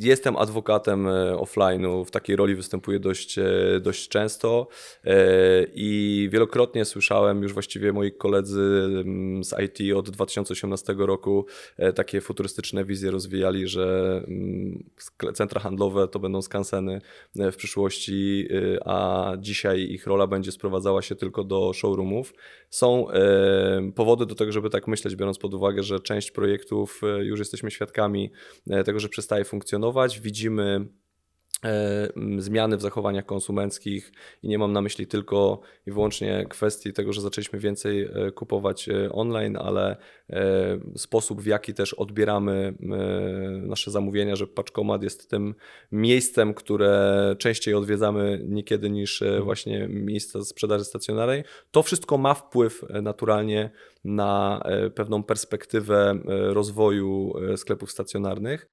Jestem adwokatem e, offline'u, w takiej roli występuję dość, e, dość często e, wielokrotnie słyszałem już właściwie moi koledzy mm, z IT od 2018 roku e, takie futurystyczne wizje rozwijali, że mm, centra handlowe to będą skanseny e, w przyszłości, e, a dzisiaj ich rola będzie sprowadzała się tylko do showroomów. Są powody do tego, żeby tak myśleć, biorąc pod uwagę, że część projektów już jesteśmy świadkami tego, że przestaje funkcjonować. Widzimy zmiany w zachowaniach konsumenckich i nie mam na myśli tylko i wyłącznie kwestii tego, że zaczęliśmy więcej e, kupować e, online, ale e, sposób w jaki też odbieramy e, nasze zamówienia, że paczkomat jest tym miejscem, które częściej odwiedzamy niekiedy niż e, właśnie miejsca sprzedaży stacjonarnej. To wszystko ma wpływ e, naturalnie na e, pewną perspektywę e, rozwoju e, sklepów stacjonarnych.